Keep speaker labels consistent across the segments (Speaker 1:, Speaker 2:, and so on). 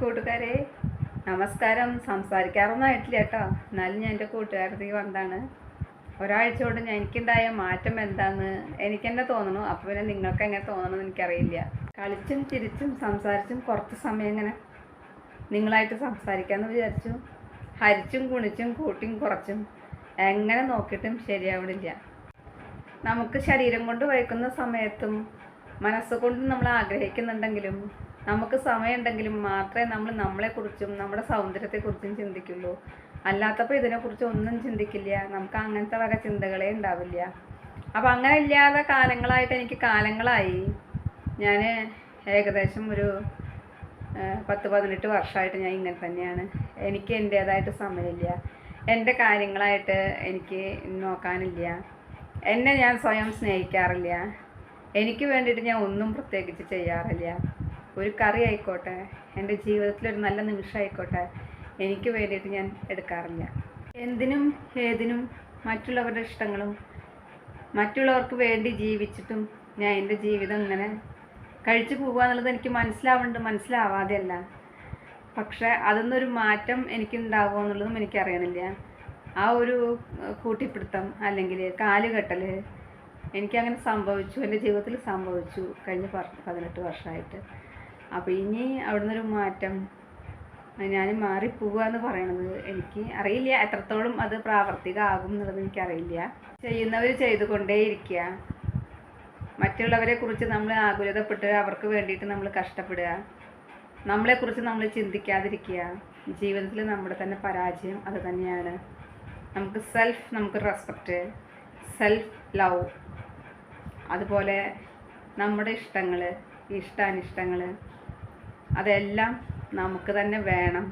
Speaker 1: കൂട്ടുകാരെ. നമസ്കാരം. സംസാരിക്കാറൊന്നും ആയിട്ടില്ല കേട്ടോ. എന്നാലും ഞാൻ എന്റെ കൂട്ടുകാരത്തേക്ക് വന്നതാണ്. ഒരാഴ്ച കൊണ്ട് ഞാൻ എനിക്കുണ്ടായ മാറ്റം എന്താന്ന് എനിക്ക് തന്നെ തോന്നണു. അപ്പോൾ പിന്നെ നിങ്ങൾക്ക് എങ്ങനെ തോന്നണമെന്ന് എനിക്കറിയില്ല. കളിച്ചും ചിരിച്ചും സംസാരിച്ചും കുറച്ച് സമയം ഇങ്ങനെ നിങ്ങളായിട്ട് സംസാരിക്കാമെന്ന് വിചാരിച്ചു. ഹരിച്ചും കുണിച്ചും കൂട്ടിയും കുറച്ചും എങ്ങനെ നോക്കിയിട്ടും ശരിയാവണില്ല. നമുക്ക് ശരീരം കൊണ്ട് വയ്ക്കുന്ന സമയത്തും മനസ്സുകൊണ്ട് നമ്മൾ ആഗ്രഹിക്കുന്നുണ്ടെങ്കിലും നമുക്ക് സമയമുണ്ടെങ്കിലും മാത്രമേ നമ്മൾ നമ്മളെക്കുറിച്ചും നമ്മുടെ സൗന്ദര്യത്തെക്കുറിച്ചും ചിന്തിക്കുള്ളൂ. അല്ലാത്തപ്പോൾ ഇതിനെക്കുറിച്ച് ഒന്നും ചിന്തിക്കില്ല. നമുക്ക് അങ്ങനത്തെ വക ചിന്തകളേ ഉണ്ടാവില്ല. അപ്പം അങ്ങനെ ഇല്ലാതെ കാലങ്ങളായിട്ട് എനിക്ക് കാലങ്ങളായി. ഞാൻ ഏകദേശം ഒരു പത്ത് പതിനെട്ട് വർഷമായിട്ട് ഞാൻ ഇങ്ങനെ തന്നെയാണ്. എനിക്ക് എന്റേതായിട്ട് സമയമില്ല. എന്റെ കാര്യങ്ങളായിട്ട് എനിക്ക് നോക്കാനില്ല. എന്നെ ഞാൻ സ്വയം സ്നേഹിക്കാറില്ല. എനിക്ക് വേണ്ടിയിട്ട് ഞാൻ ഒന്നും പ്രത്യേകിച്ച് ചെയ്യാറില്ല. ഒരു കറി ആയിക്കോട്ടെ എന്റെ ജീവിതത്തിലൊരു നല്ല നിമിഷം ആയിക്കോട്ടെ എനിക്ക് വേണ്ടിയിട്ട് ഞാൻ എടുക്കാറില്ല. എന്തിനും ഏതിനും മറ്റുള്ളവരുടെ ഇഷ്ടങ്ങളും മറ്റുള്ളവർക്ക് വേണ്ടി ജീവിച്ചിട്ടും ഞാൻ എന്റെ ജീവിതം ഇങ്ങനെ കഴിച്ചു പോകുക എന്നുള്ളത് എനിക്ക് മനസ്സിലാവുന്നുണ്ട് മനസ്സിലാവാതെയല്ല. പക്ഷേ അതൊന്നൊരു മാറ്റം എനിക്ക് ഉണ്ടാവുമോ എന്നുള്ളതും എനിക്കറിയണില്ല. ആ ഒരു കൂട്ടിപ്പിടുത്തം അല്ലെങ്കിൽ കാലുകെട്ടൽ എനിക്കങ്ങനെ സംഭവിച്ചു എന്റെ ജീവിതത്തിൽ സംഭവിച്ചു കഴിഞ്ഞ പതിനെട്ട് വർഷമായിട്ട്. അപ്പോൾ ഇനി അവിടുന്ന് ഒരു മാറ്റം. ഞാൻ മാറിപ്പോവുക എന്ന് പറയണത് എനിക്ക് അറിയില്ല. എത്രത്തോളം അത് പ്രാവർത്തികമാകും എന്നുള്ളത് എനിക്കറിയില്ല. ചെയ്യുന്നവർ ചെയ്തുകൊണ്ടേയിരിക്കുക മറ്റുള്ളവരെ കുറിച്ച് നമ്മൾ ആകുലതപ്പെട്ട് അവർക്ക് വേണ്ടിയിട്ട് നമ്മൾ കഷ്ടപ്പെടുക. നമ്മളെക്കുറിച്ച് നമ്മൾ ചിന്തിക്കാതിരിക്കുക. ജീവിതത്തിൽ നമ്മുടെ തന്നെ പരാജയം അത് തന്നെയാണ്. നമുക്ക് സെൽഫ് നമുക്ക് റെസ്പെക്റ്റ് സെൽഫ് ലവ് അതുപോലെ നമ്മുടെ ഇഷ്ടങ്ങൾ ഇഷ്ടാനിഷ്ടങ്ങൾ അതെല്ലാം നമുക്ക് തന്നെ വേണം.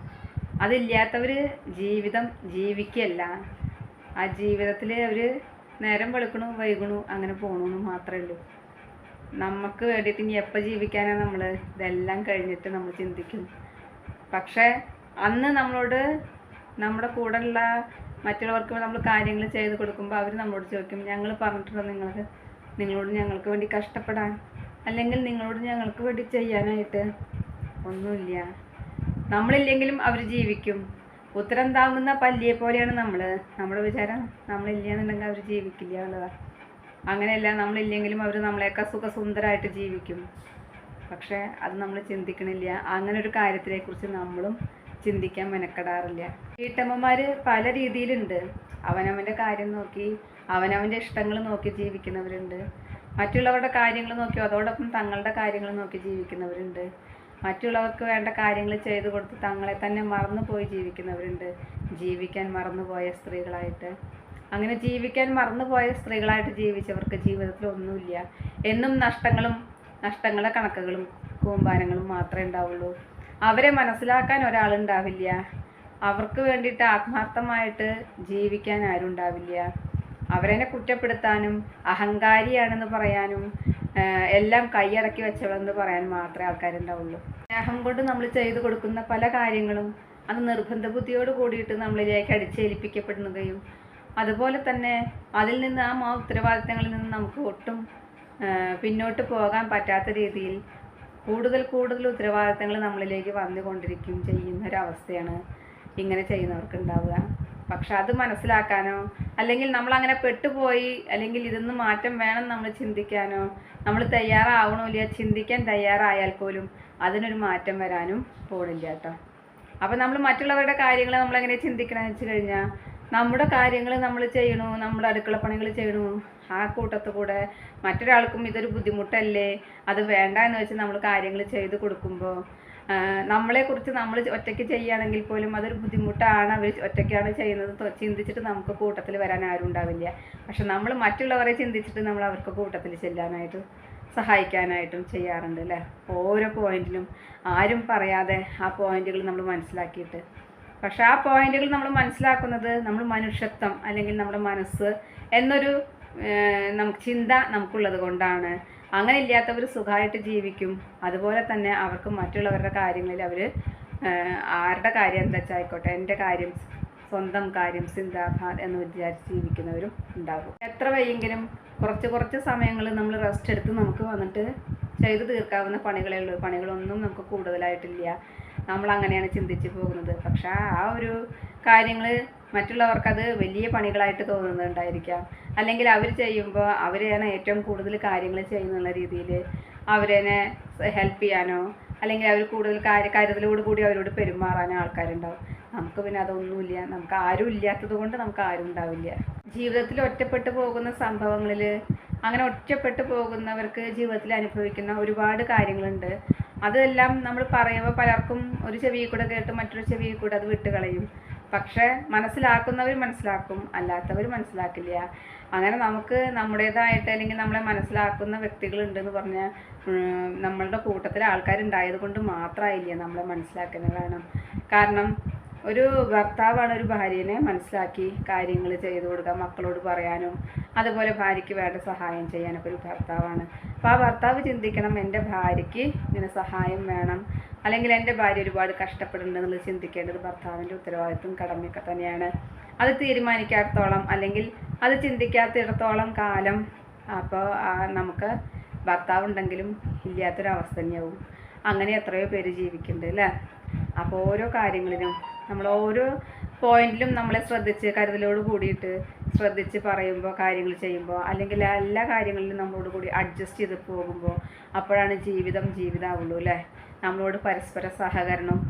Speaker 1: അതില്ലാത്തവർ ജീവിതം ജീവിക്കല്ല. ആ ജീവിതത്തിൽ അവർ നേരം വെളുക്കണു വൈകണു അങ്ങനെ പോകണമെന്ന് മാത്രമേ ഉള്ളൂ. നമുക്ക് വേണ്ടിയിട്ട് ഇനി എപ്പോൾ ജീവിക്കാനാണ് നമ്മൾ ഇതെല്ലാം കഴിഞ്ഞിട്ട് നമ്മൾ ചിന്തിക്കും. പക്ഷേ അന്ന് നമ്മളോട് നമ്മുടെ കൂടെ ഉള്ള മറ്റുള്ളവർക്ക് നമ്മൾ കാര്യങ്ങൾ ചെയ്ത് കൊടുക്കുമ്പോൾ അവർ നമ്മളോട് ചോദിക്കും ഞങ്ങൾ പറഞ്ഞിട്ടുണ്ടോ നിങ്ങൾക്ക് നിങ്ങളോട് ഞങ്ങൾക്ക് വേണ്ടി കഷ്ടപ്പെടാൻ? അല്ലെങ്കിൽ നിങ്ങളോട് ഞങ്ങൾക്ക് വേണ്ടി ചെയ്യാനായിട്ട്? ഒന്നുമില്ല. നമ്മളില്ലെങ്കിലും അവർ ജീവിക്കും. ഉത്തരം താങ്ങുന്ന പല്ലിയെ പോലെയാണ് നമ്മൾ നമ്മുടെ വിചാരം നമ്മളില്ല എന്നുണ്ടെങ്കിൽ അവർ ജീവിക്കില്ല എന്നുള്ളതാണ് അങ്ങനെയല്ല നമ്മളില്ലെങ്കിലും അവർ നമ്മളെയൊക്കെ സുഖസുന്ദരമായിട്ട് ജീവിക്കും. പക്ഷേ അത് നമ്മൾ ചിന്തിക്കണില്ല. അങ്ങനെ ഒരു കാര്യത്തിനെക്കുറിച്ച് നമ്മളും ചിന്തിക്കാൻ മെനക്കെടാറില്ല. വീട്ടമ്മമാർ പല രീതിയിലുണ്ട്. അവനവന്റെ കാര്യം നോക്കി അവനവന്റെ ഇഷ്ടങ്ങൾ നോക്കി ജീവിക്കുന്നവരുണ്ട്. മറ്റുള്ളവരുടെ കാര്യങ്ങൾ നോക്കി അതോടൊപ്പം തങ്ങളുടെ കാര്യങ്ങൾ നോക്കി ജീവിക്കുന്നവരുണ്ട്. മറ്റുള്ളവർക്ക് വേണ്ട കാര്യങ്ങൾ ചെയ്തു കൊടുത്ത് തങ്ങളെ തന്നെ മറന്നു പോയി ജീവിക്കുന്നവരുണ്ട്. ജീവിക്കാൻ മറന്നുപോയ സ്ത്രീകളായിട്ട്. അങ്ങനെ ജീവിക്കാൻ മറന്നുപോയ സ്ത്രീകളായിട്ട് ജീവിച്ചവർക്ക് ജീവിതത്തിൽ ഒന്നുമില്ല. എന്നും നഷ്ടങ്ങളും നഷ്ടങ്ങളുടെ കണക്കുകളും കൂമ്പാരങ്ങളും മാത്രമേ ഉണ്ടാവുള്ളൂ. അവരെ മനസ്സിലാക്കാൻ ഒരാളുണ്ടാവില്ല അവർക്ക് വേണ്ടിയിട്ട് ആത്മാർത്ഥമായിട്ട് ജീവിക്കാൻ ആരും ഉണ്ടാവില്ല. അവരെന്നെ കുറ്റപ്പെടുത്താനും അഹങ്കാരിയാണെന്ന് പറയാനും എല്ലാം കൈയടക്കി വെച്ചവളെന്ന് പറയാൻ മാത്രമേ ആൾക്കാരുണ്ടാവുള്ളൂ. സ്നേഹം കൊണ്ട് നമ്മൾ ചെയ്തു കൊടുക്കുന്ന പല കാര്യങ്ങളും അത് നിർബന്ധ ബുദ്ധിയോട് കൂടിയിട്ട് നമ്മളിലേക്ക് അടിച്ചേൽപ്പിക്കപ്പെടുന്നതും അതുപോലെ തന്നെ അതിൽ നിന്ന് ആ മാ ഉത്തരവാദിത്തങ്ങളിൽ നിന്ന് നമുക്ക് ഒട്ടും പിന്നോട്ട് പോകാൻ പറ്റാത്ത രീതിയിൽ കൂടുതൽ കൂടുതൽ ഉത്തരവാദിത്തങ്ങൾ നമ്മളിലേക്ക് വന്നുകൊണ്ടിരിക്കും ചെയ്യുന്ന ഒരവസ്ഥയാണ് ഇങ്ങനെ ചെയ്യുന്നവർക്ക് ഉണ്ടാവുക പക്ഷെ അത് മനസ്സിലാക്കാനോ അല്ലെങ്കിൽ നമ്മൾ അങ്ങനെ പെട്ടുപോയി അല്ലെങ്കിൽ ഇതൊന്നും മാറ്റം വേണം നമ്മൾ ചിന്തിക്കാനോ നമ്മൾ തയ്യാറാവണമില്ല ചിന്തിക്കാൻ തയ്യാറായാൽ പോലും അതിനൊരു മാറ്റം വരാനും പോണില്ല കേട്ടോ. അപ്പം നമ്മൾ മറ്റുള്ളവരുടെ കാര്യങ്ങൾ നമ്മൾ എങ്ങനെ ചിന്തിക്കണമെന്ന് വെച്ച് കഴിഞ്ഞാൽ നമ്മുടെ കാര്യങ്ങൾ നമ്മൾ ചെയ്യണു നമ്മുടെ അടുക്കള പണികൾ ചെയ്യണു ആ കൂട്ടത്ത് കൂടെ മറ്റൊരാൾക്കും ഇതൊരു ബുദ്ധിമുട്ടല്ലേ അത് വേണ്ട എന്ന് വെച്ച് നമ്മൾ കാര്യങ്ങൾ ചെയ്ത് കൊടുക്കുമ്പോൾ നമ്മളെക്കുറിച്ച് നമ്മൾ ഒറ്റയ്ക്ക് ചെയ്യുകയാണെങ്കിൽ പോലും അതൊരു ബുദ്ധിമുട്ടാണ് അവർ ഒറ്റയ്ക്കാണ് ചെയ്യുന്നത് ചിന്തിച്ചിട്ട് നമുക്ക് കൂട്ടത്തിൽ വരാൻ ആരും ഉണ്ടാവില്ല. പക്ഷെ നമ്മൾ മറ്റുള്ളവരെ ചിന്തിച്ചിട്ട് നമ്മൾ അവർക്ക് കൂട്ടത്തിൽ ചെല്ലാനായിട്ട് സഹായിക്കാനായിട്ടും ചെയ്യാറുണ്ട് അല്ലേ? ഓരോ പോയിന്റിലും ആരും പറയാതെ ആ പോയിന്റുകൾ നമ്മൾ മനസ്സിലാക്കിയിട്ട്. പക്ഷെ ആ പോയിന്റുകൾ നമ്മൾ മനസ്സിലാക്കുന്നത് നമ്മൾ മനുഷ്യത്വം അല്ലെങ്കിൽ നമ്മുടെ മനസ്സ് എന്നൊരു നമുക്ക് ചിന്ത നമുക്കുള്ളത് കൊണ്ടാണ്. അങ്ങനെ ഇല്ലാത്തവർ സുഖമായിട്ട് ജീവിക്കും. അതുപോലെ തന്നെ അവർക്ക് മറ്റുള്ളവരുടെ കാര്യങ്ങളിൽ അവർ ആരുടെ കാര്യം എന്താ വെച്ചാൽ ആയിക്കോട്ടെ എന്റെ കാര്യം സ്വന്തം കാര്യം സിന്ദാബാദ് എന്ന് വിചാരിച്ച് ജീവിക്കുന്നവരും ഉണ്ടാകും. എത്ര വയ്യെങ്കിലും കുറച്ച് കുറച്ച് സമയങ്ങൾ നമ്മൾ റെസ്റ്റ് എടുത്ത് നമുക്ക് വന്നിട്ട് ചെയ്തു തീർക്കാവുന്ന പണികളേ ഉള്ളൂ. പണികളൊന്നും നമുക്ക് കൂടുതലായിട്ടില്ല. നമ്മൾ അങ്ങനെയാണ് ചിന്തിച്ച് പോകുന്നത്. പക്ഷേ ആ ഒരു കാര്യങ്ങൾ മറ്റുള്ളവർക്കത് വലിയ പണികളായിട്ട് തോന്നുന്നുണ്ടായിരിക്കാം. അല്ലെങ്കിൽ അവർ ചെയ്യുമ്പോൾ അവരെയാണ് ഏറ്റവും കൂടുതൽ കാര്യങ്ങൾ ചെയ്യുന്നുള്ള രീതിയിൽ അവരെന്നെ ഹെൽപ്പ് ചെയ്യാനോ അല്ലെങ്കിൽ അവർ കൂടുതൽ കാര്യ കരുതലോട് കൂടി അവരോട് പെരുമാറാനോ ആൾക്കാരുണ്ടാവും. നമുക്ക് പിന്നെ അതൊന്നുമില്ല നമുക്ക് ആരും ഇല്ലാത്തത് കൊണ്ട് നമുക്ക് ആരും ഉണ്ടാവില്ല. ജീവിതത്തിൽ ഒറ്റപ്പെട്ടു പോകുന്ന സംഭവങ്ങളിൽ അങ്ങനെ ഒറ്റപ്പെട്ടു പോകുന്നവർക്ക് ജീവിതത്തിൽ അനുഭവിക്കുന്ന ഒരുപാട് കാര്യങ്ങളുണ്ട്. അതെല്ലാം നമ്മൾ പറയുമ്പോൾ പലർക്കും ഒരു ചെവിയിൽ കൂടെ കേട്ട് മറ്റൊരു ചെവിയിൽ കൂടെ അത് വിട്ടുകളയും. പക്ഷേ മനസ്സിലാക്കുന്നവർ മനസ്സിലാക്കും അല്ലാത്തവർ മനസ്സിലാക്കില്ല. അങ്ങനെ നമുക്ക് നമ്മുടേതായിട്ട് അല്ലെങ്കിൽ നമ്മളെ മനസ്സിലാക്കുന്ന വ്യക്തികളുണ്ടെന്ന് പറഞ്ഞ നമ്മളുടെ കൂട്ടത്തിൽ ആൾക്കാരുണ്ടായത് കൊണ്ട് മാത്രമായില്ല നമ്മളെ മനസ്സിലാക്കുന്നത് കാരണം കാരണം ഒരു ഭർത്താവാണ് ഒരു ഭാര്യനെ മനസ്സിലാക്കി കാര്യങ്ങൾ ചെയ്തു കൊടുക്കുക മക്കളോട് പറയാനും അതുപോലെ ഭാര്യയ്ക്ക് വേണ്ട സഹായം ചെയ്യാനൊക്കെ ഒരു ഭർത്താവാണ്. അപ്പോൾ ആ ഭർത്താവ് ചിന്തിക്കണം എന്റെ ഭാര്യയ്ക്ക് ഇങ്ങനെ സഹായം വേണം അല്ലെങ്കിൽ എന്റെ ഭാര്യ ഒരുപാട് കഷ്ടപ്പെടുന്നുണ്ടെന്നുള്ളത് ചിന്തിക്കേണ്ടത് ഭർത്താവിന്റെ ഉത്തരവാദിത്വം കടമയൊക്കെ തന്നെയാണ്. അത് തീരുമാനിക്കാത്തോളം അല്ലെങ്കിൽ അത് ചിന്തിക്കാത്തിടത്തോളം കാലം അപ്പോൾ നമുക്ക് ഭർത്താവ് ഉണ്ടെങ്കിലും ഇല്ലാത്തൊരവസ്ഥ തന്നെയാവും. അങ്ങനെ എത്രയോ പേര് ജീവിക്കുന്നുണ്ട് അല്ലേ? അപ്പോൾ ഓരോ കാര്യങ്ങളിലും നമ്മൾ ഓരോ പോയിന്റിലും നമ്മളെ ശ്രദ്ധിച്ച് കരുതലോട് കൂടിയിട്ട് ശ്രദ്ധിച്ച് പറയുമ്പോൾ കാര്യങ്ങൾ ചെയ്യുമ്പോൾ അല്ലെങ്കിൽ എല്ലാ കാര്യങ്ങളിലും നമ്മളോട് കൂടി അഡ്ജസ്റ്റ് ചെയ്ത് പോകുമ്പോൾ അപ്പോഴാണ് ജീവിതം ജീവിതമാവുള്ളൂ അല്ലേ? നമ്മളോട് പരസ്പര സഹകരണവും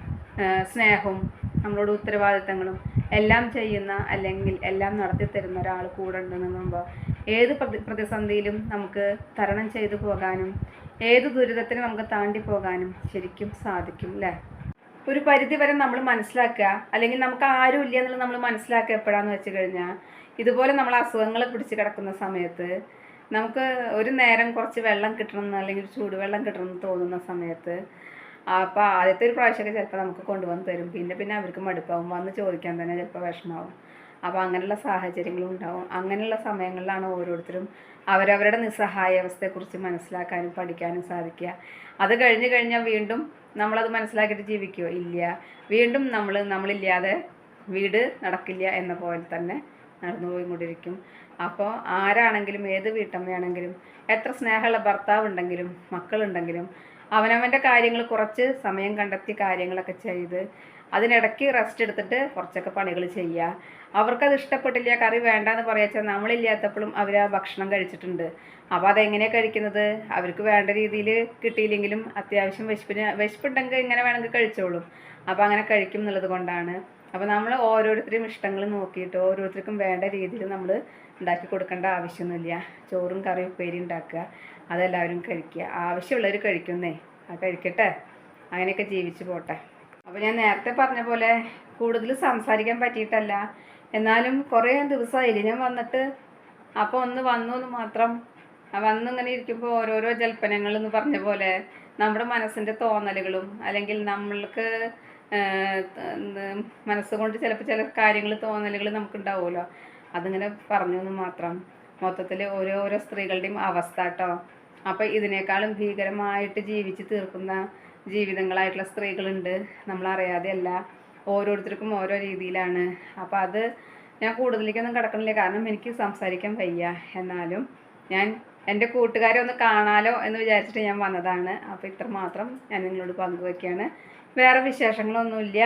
Speaker 1: സ്നേഹവും നമ്മളോട് ഉത്തരവാദിത്തങ്ങളും എല്ലാം ചെയ്യുന്ന അല്ലെങ്കിൽ എല്ലാം നടത്തി തരുന്ന ഒരാൾ കൂടെ ഉണ്ടെന്ന് പറയുമ്പോൾ ഏത് പ്രതി പ്രതിസന്ധിയിലും നമുക്ക് തരണം ചെയ്തു പോകാനും ഏത് ദുരിതത്തിനും നമുക്ക് താണ്ടി പോകാനും ശരിക്കും സാധിക്കും അല്ലേ? ഒരു പരിധി വരെ നമ്മൾ മനസ്സിലാക്കുക. അല്ലെങ്കിൽ നമുക്ക് ആരും ഇല്ല എന്നുള്ളത് നമ്മൾ മനസ്സിലാക്കുക എപ്പോഴാന്ന് വെച്ച് കഴിഞ്ഞാൽ ഇതുപോലെ നമ്മൾ അസുഖങ്ങൾ പിടിച്ച് കിടക്കുന്ന സമയത്ത് നമുക്ക് ഒരു നേരം കുറച്ച് വെള്ളം കിട്ടണമെന്ന് അല്ലെങ്കിൽ ചൂടുവെള്ളം കിട്ടണമെന്ന് തോന്നുന്ന സമയത്ത് അപ്പോൾ ആദ്യത്തെ ഒരു പ്രാവശ്യമൊക്കെ ചിലപ്പോൾ നമുക്ക് കൊണ്ടുവന്ന് തരും. പിന്നെ പിന്നെ അവർക്ക് മടുപ്പാവും. വന്ന് ചോദിക്കാൻ തന്നെ ചിലപ്പോൾ വിഷമാവും. അപ്പോൾ അങ്ങനെയുള്ള സാഹചര്യങ്ങളും ഉണ്ടാവും. അങ്ങനെയുള്ള സമയങ്ങളിലാണ് ഓരോരുത്തരും അവരവരുടെ നിസ്സഹായാവസ്ഥയെക്കുറിച്ച് മനസ്സിലാക്കാനും പഠിക്കാനും സാധിക്കുക. അത് കഴിഞ്ഞ് കഴിഞ്ഞാൽ വീണ്ടും നമ്മളത് മനസ്സിലാക്കിയിട്ട് ജീവിക്കുമോ ഇല്ല. വീണ്ടും നമ്മൾ നമ്മളില്ലാതെ വീട് നടക്കില്ല എന്ന പോലെ തന്നെ നടന്നു പോയിക്കൊണ്ടിരിക്കും. അപ്പോൾ ആരാണെങ്കിലും ഏത് വീട്ടമ്മയാണെങ്കിലും എത്ര സ്നേഹമുള്ള ഭർത്താവ് ഉണ്ടെങ്കിലും മക്കളുണ്ടെങ്കിലും അവനവന്റെ കാര്യങ്ങൾ കുറച്ച് സമയം കണ്ടെത്തി കാര്യങ്ങളൊക്കെ ചെയ്ത് അതിനിടയ്ക്ക് റെസ്റ്റ് എടുത്തിട്ട് കുറച്ചൊക്കെ പണികൾ ചെയ്യുക അവർക്കത് ഇഷ്ടപ്പെട്ടില്ല കറി വേണ്ടെന്ന് പറയാച്ചാൽ നമ്മളില്ലാത്തപ്പോഴും അവർ ആ ഭക്ഷണം കഴിച്ചിട്ടുണ്ട്. അപ്പോൾ അതെങ്ങനെയാണ് കഴിക്കുന്നത്? അവർക്ക് വേണ്ട രീതിയിൽ കിട്ടിയില്ലെങ്കിലും അത്യാവശ്യം വിശപ്പിന് വിശപ്പുണ്ടെങ്കിൽ ഇങ്ങനെ വേണമെങ്കിൽ കഴിച്ചോളും. അപ്പോൾ അങ്ങനെ കഴിക്കും എന്നുള്ളത് കൊണ്ടാണ്. അപ്പോൾ നമ്മൾ ഓരോരുത്തരും ഇഷ്ടങ്ങൾ നോക്കിയിട്ട് ഓരോരുത്തർക്കും വേണ്ട രീതിയിൽ നമ്മൾ ഉണ്ടാക്കി കൊടുക്കേണ്ട ആവശ്യമൊന്നുമില്ല. ചോറും കറിയും ഉപ്പേരി ഉണ്ടാക്കുക അതെല്ലാവരും കഴിക്കുക. ആവശ്യമുള്ളവർ കഴിക്കുന്നേ. ആ കഴിക്കട്ടെ. അങ്ങനെയൊക്കെ ജീവിച്ചു പോട്ടെ. അപ്പോൾ ഞാൻ നേരത്തെ പറഞ്ഞ പോലെ കൂടുതൽ സംസാരിക്കാൻ പറ്റിയിട്ടല്ല. എന്നാലും കുറേ ദിവസമായില്ലേ ഞാൻ വന്നിട്ട് അപ്പോൾ ഒന്ന് വന്നു എന്ന് മാത്രം. വന്നു വന്നിങ്ങനെ ഇരിക്കുമ്പോൾ ഓരോരോ ജൽപ്പനങ്ങൾ എന്ന് പറഞ്ഞ പോലെ നമ്മുടെ മനസ്സിന്റെ തോന്നലുകളും അല്ലെങ്കിൽ നമ്മൾക്ക് മനസ്സുകൊണ്ട് ചിലപ്പോൾ ചില കാര്യങ്ങൾ തോന്നലുകൾ നമുക്കുണ്ടാവുമല്ലോ. അതിങ്ങനെ പറഞ്ഞു എന്ന് മാത്രം. മൊത്തത്തിൽ ഓരോരോ സ്ത്രീകളുടെയും അവസ്ഥ കേട്ടോ. അപ്പോൾ ഇതിനേക്കാളും ഭീകരമായിട്ട് ജീവിച്ച് തീർക്കുന്ന ജീവിതങ്ങളായിട്ടുള്ള സ്ത്രീകളുണ്ട്. നമ്മളറിയാതെയല്ല. ഓരോരുത്തർക്കും ഓരോ രീതിയിലാണ്. അപ്പോൾ അത് ഞാൻ കൂടുതലേക്കൊന്നും കിടക്കണില്ല. കാരണം എനിക്ക് സംസാരിക്കാൻ വയ്യ. എന്നാലും ഞാൻ എന്റെ കൂട്ടുകാരെ ഒന്ന് കാണാലോ എന്ന് വിചാരിച്ചിട്ട് ഞാൻ വന്നതാണ്. അപ്പോൾ ഇത്ര മാത്രം ഞാൻ നിങ്ങളോട് പങ്കുവയ്ക്കുകയാണ് വേറെ വിശേഷങ്ങളൊന്നുമില്ല.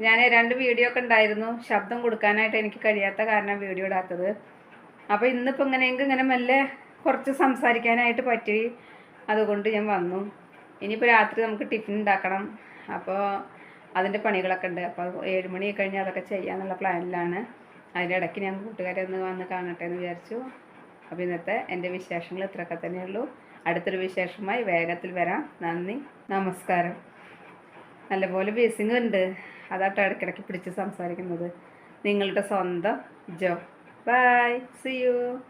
Speaker 1: ഞാൻ രണ്ട് വീഡിയോ ഒക്കെ ഉണ്ടായിരുന്നു. ശബ്ദം കൊടുക്കാനായിട്ട് എനിക്ക് കഴിയാത്ത കാരണം വീഡിയോ ഇടാത്തത്. അപ്പോൾ ഇന്നിപ്പോൾ ഇങ്ങനെയെങ്കിൽ ഇങ്ങനെ മെല്ലെ കുറച്ച് സംസാരിക്കാനായിട്ട് പറ്റി. അതുകൊണ്ട് ഞാൻ വന്നു. ഇനിയിപ്പോൾ രാത്രി നമുക്ക് ടിഫിൻ ഉണ്ടാക്കണം. അപ്പോൾ അതിന്റെ പണികളൊക്കെ ഉണ്ട്. അപ്പോൾ ഏഴ് മണി കഴിഞ്ഞാൽ അതൊക്കെ ചെയ്യാന്നുള്ള പ്ലാനിലാണ്. അതിന്റെ ഇടയ്ക്ക് ഞാൻ കൂട്ടുകാരെ ഒന്ന് വന്ന് കാണട്ടെ എന്ന് വിചാരിച്ചു. അപ്പോൾ ഇന്നത്തെ എന്റെ വിശേഷങ്ങൾ ഇത്രയൊക്കെ തന്നെയുള്ളൂ അടുത്തൊരു വിശേഷമായി വേഗത്തിൽ വരാം. നന്ദി. നമസ്കാരം. നല്ലപോലെ ബേസിങ് ഉണ്ട്. അതാട്ടോ ഇടയ്ക്കിടയ്ക്ക് പിടിച്ച് സംസാരിക്കുന്നത്. നിങ്ങളുടെ സ്വന്തം ജോ. ബൈ. C U